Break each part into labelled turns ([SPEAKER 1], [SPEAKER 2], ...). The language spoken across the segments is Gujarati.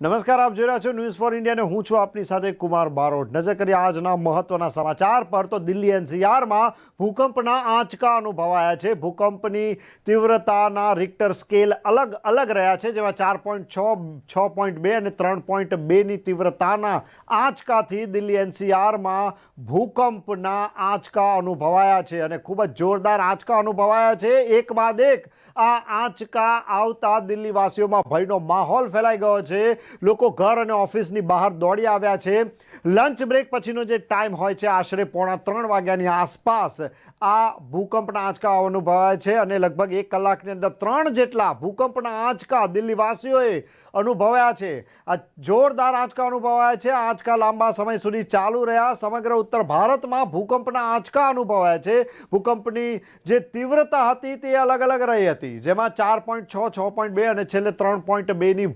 [SPEAKER 1] નમસ્કાર, આપ જોઈ રહ્યા છો ન્યૂઝ ફોર ઇન્ડિયાને હું છું આપની સાથે કુમાર બારોટ. નજર કરીએ આજના મહત્વના સમાચાર પર, તો દિલ્હી એનસીઆરમાં ભૂકંપના આંચકા અનુભવાયા છે. ભૂકંપની તીવ્રતાના રિક્ટર સ્કેલ અલગ અલગ રહ્યા છે, જેમાં ચાર પોઈન્ટ છ છ પોઈન્ટ બે અને ત્રણ પોઈન્ટ બેની તીવ્રતાના આંચકાથી દિલ્હી એનસીઆરમાં ભૂકંપના આંચકા અનુભવાયા છે અને ખૂબ જ જોરદાર આંચકા અનુભવાયા છે. એક બાદ એક આ આંચકા આવતા દિલ્હીવાસીઓમાં ભયનો માહોલ ફેલાઈ ગયો છે. લોકો ઘર અને ઓફિસની બહાર દોડી આવ્યા છે. લંચ બ્રેક પછીનો જે ટાઈમ હોય છે, આશરે પોણા ત્રણ વાગ્યાની આસપાસ આ ભૂકંપના આંચકા અનુભવાય છે અને લગભગ એક કલાકની અંદર ત્રણ જેટલા ભૂકંપના આંચકા દિલ્હીવાસીઓએ અનુભવ્યા છે. આ જોરદાર આંચકા અનુભવાયા છે. આંચકા લાંબા સમય સુધી ચાલુ રહ્યા. સમગ્ર ઉત્તર ભારતમાં ભૂકંપના આંચકા અનુભવાયા છે. ભૂકંપની જે તીવ્રતા હતી તે અલગ અલગ રહી હતી. જેમાં ચાર પોઈન્ટ છ છ પોઈન્ટ બે અને છેલ્લે ત્રણ પોઈન્ટ બેની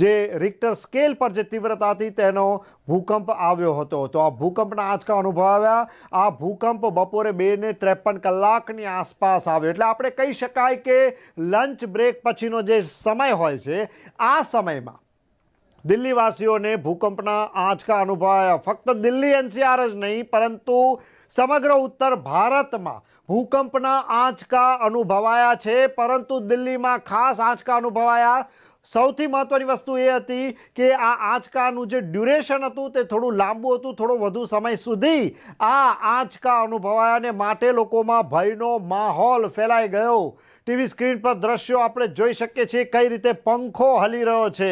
[SPEAKER 1] જે રિક્ટર સ્કેલ પર જે તીવ્રતા હતી તેનો ભૂકંપ આવ્યો હતો. તો આ ભૂકંપના આંચકા અનુભવાયા આ ભૂકંપ બપોરે બે ને ત્રેપન કલાકની આસપાસ આવ્યો. એટલે આપણે કહી શકાય કે લંચ બ્રેક પછીનો જે સમય હોય છે, આ સમયમાં દિલ્હીવાસીઓને ભૂકંપના આંચકા અનુભવાયા ફક્ત દિલ્હી એનસીઆર જ નહીં, પરંતુ સમગ્ર ઉત્તર ભારતમાં ભૂકંપના આંચકા અનુભવાયા છે. પરંતુ દિલ્હીમાં ખાસ આંચકા અનુભવાયા સૌથી મહત્વની વસ્તુ એ હતી કે આ આંચકાનું જે ડ્યુરેશન હતું તે થોડું લાંબુ હતું, થોડો વધુ સમય સુધી આ આંચકા અનુભવાયા અને માટે લોકોમાં ભયનો માહોલ ફેલાઈ ગયો. ટીવી સ્ક્રીન પર દ્રશ્યો આપણે જોઈ શકીએ છીએ કઈ રીતે પંખો હલી રહ્યો છે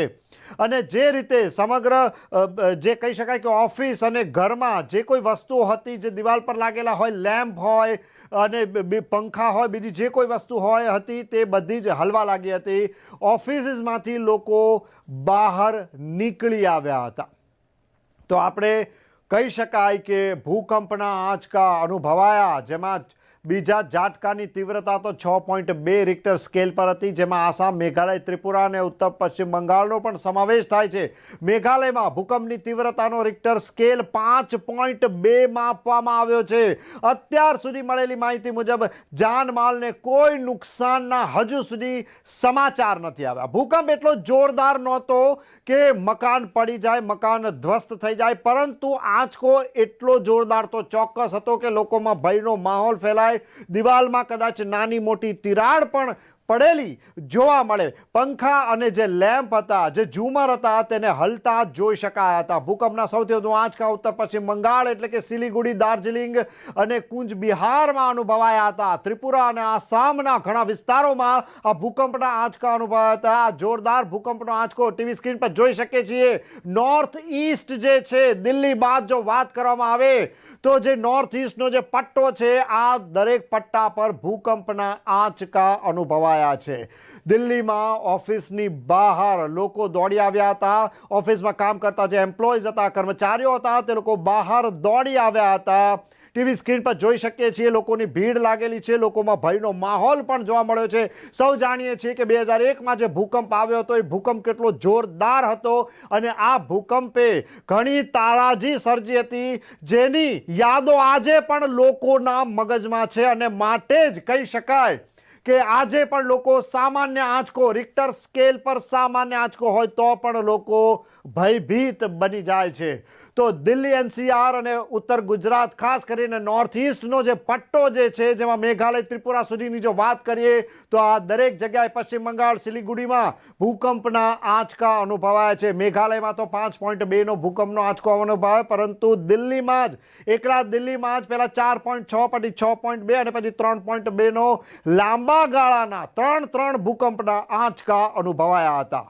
[SPEAKER 1] અને જે રીતે સમગ્ર જે કહી શકાય કે ઓફિસ અને ઘરમાં જે કોઈ વસ્તુઓ હતી જે દિવાલ પર લાગેલા હોય, લેમ્પ હોય અને પંખા હોય, બીજી જે કોઈ વસ્તુ હોય હતી તે બધી જ હલવા લાગી હતી. ઓફિસીસમાંથી લોકો બહાર નીકળી આવ્યા હતા. તો આપણે કહી શકાય કે ભૂકંપના આંચકા અનુભવાયા જેમાં બીજા ઝાટકાની તીવ્રતા તો છ પોઈન્ટ બે રિક્ટર સ્કેલ પર હતી, જેમાં આસામ, મેઘાલય, ત્રિપુરા અને ઉત્તર પશ્ચિમ બંગાળનો પણ સમાવેશ થાય છે. મેઘાલયમાં ભૂકંપની તીવ્રતાનો રિક્ટર સ્કેલ પાંચ પોઈન્ટ બે માપવામાં આવ્યો છે. અત્યાર સુધી મળેલી માહિતી મુજબ જાનમાલને કોઈ નુકસાનના હજુ સુધી સમાચાર નથી આવ્યા. ભૂકંપ એટલો જોરદાર નહોતો કે મકાન પડી જાય, મકાન ધ્વસ્ત થઈ જાય, પરંતુ આંચકો એટલો જોરદાર તો ચોક્કસ હતો કે લોકોમાં ભયનો માહોલ ફેલાય. દિવાલમાં કદાચ નાની મોટી તિરાડ પણ પડેલી જોવા મળે. પંખા અને જે લેમ્પ હતા, જે ઝુમર હતા, તેને હલતા જોઈ શકાયા હતા. ભૂકંપના સૌથી વધુ આંચકા ઉત્તર પશ્ચિમ બંગાળ એટલે કે સિલિગુડી, દાર્જિલિંગ અને કુંજ બિહારમાં અનુભવાયા હતા. ત્રિપુરા અને આસામના ઘણા વિસ્તારોમાં આ ભૂકંપના આંચકા અનુભવાયા હતા જોરદાર ભૂકંપનો આંચકો ટીવી સ્ક્રીન પર જોઈ શકીએ છીએ. નોર્થ ઈસ્ટ જે છે, દિલ્હી બાદ જો વાત કરવામાં આવે, તો જે નોર્થ ઈસ્ટનો જે પટ્ટો છે, આ દરેક પટ્ટા પર ભૂકંપના આંચકા અનુભવાયા છે. દિલ્હીમાં ઓફિસની બહાર લોકો દોડી આવ્યા હતા. ઓફિસમાં કામ કરતા જે એમ્પ્લોઈઝ હતા, કર્મચારીઓ હતા, તે લોકો બહાર દોડી આવ્યા હતા. ટીવી સ્ક્રીન પર જોઈ શકીએ છીએ લોકોની ભીડ લાગેલી છે. લોકોમાં ભયનો માહોલ પણ જોવા મળ્યો છે. સૌ જાણીએ છીએ કે બે હજાર એકમાં જે ભૂકંપ આવ્યો હતો, એ ભૂકંપ કેટલો જોરદાર હતો અને આ ભૂકંપે ઘણી તારાજી સર્જી હતી, જેની યાદો આજે પણ લોકોના મગજમાં છે અને માટે જ કહી શકાય કે આજે પણ લોકો સામાન્ય આંચકો રિક્ટર સ્કેલ પર સામાન્ય આંચકો હોય તો પણ લોકો ભયભીત બની જાય છે. તો દિલ્હી એનસીઆર અને ઉત્તર ગુજરાત, ખાસ કરીને નોર્થ ઈસ્ટનો જે પટ્ટો જે છે, જેમાં મેઘાલય ત્રિપુરા સુધીની જો વાત કરીએ, તો આ દરેક જગ્યાએ પશ્ચિમ બંગાળ, સિલિગુડીમાં ભૂકંપના આંચકા અનુભવાયા છે. મેઘાલયમાં તો પાંચ પોઈન્ટ બેનો ભૂકંપનો આંચકો અનુભવાય, પરંતુ દિલ્હીમાં જ, એકલા દિલ્હીમાં જ પહેલાં ચાર પોઈન્ટ છ, પછી છ પોઈન્ટ બે અને પછી ત્રણ પોઈન્ટ બેનો લાંબા ગાળાના ત્રણ ત્રણ ભૂકંપના આંચકા અનુભવાયા હતા.